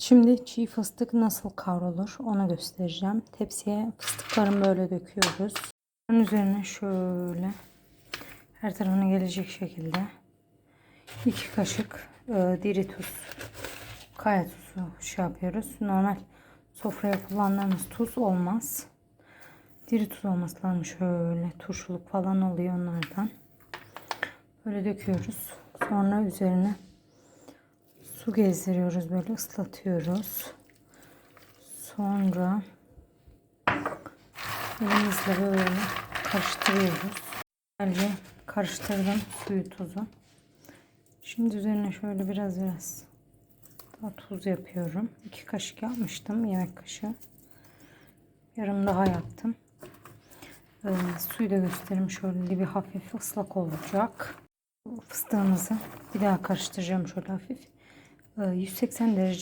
Şimdi çiğ fıstık nasıl kavrulur onu göstereceğim. Tepsiye fıstıklarını böyle döküyoruz. Bunun üzerine şöyle her tarafına gelecek şekilde iki kaşık e, diri tuz, kaya tuzu şey yapıyoruz. Normal sofraya kullandığımız tuz olmaz. Diri tuz olması lazım. Şöyle turşuluk falan oluyor onlardan. Böyle döküyoruz. Sonra üzerine su gezdiriyoruz böyle ıslatıyoruz. Sonra elimizle böyle karıştırıyoruz. Güzelce karıştırdım suyu tuzu. Şimdi üzerine şöyle biraz biraz daha tuz yapıyorum. 2 kaşık yapmıştım yemek kaşığı. Yarım daha yaptım. Ee, suyu da göstereyim. Şöyle bir hafif ıslak olacak. Fıstığımızı bir daha karıştıracağım şöyle hafif. Ee, 180 derece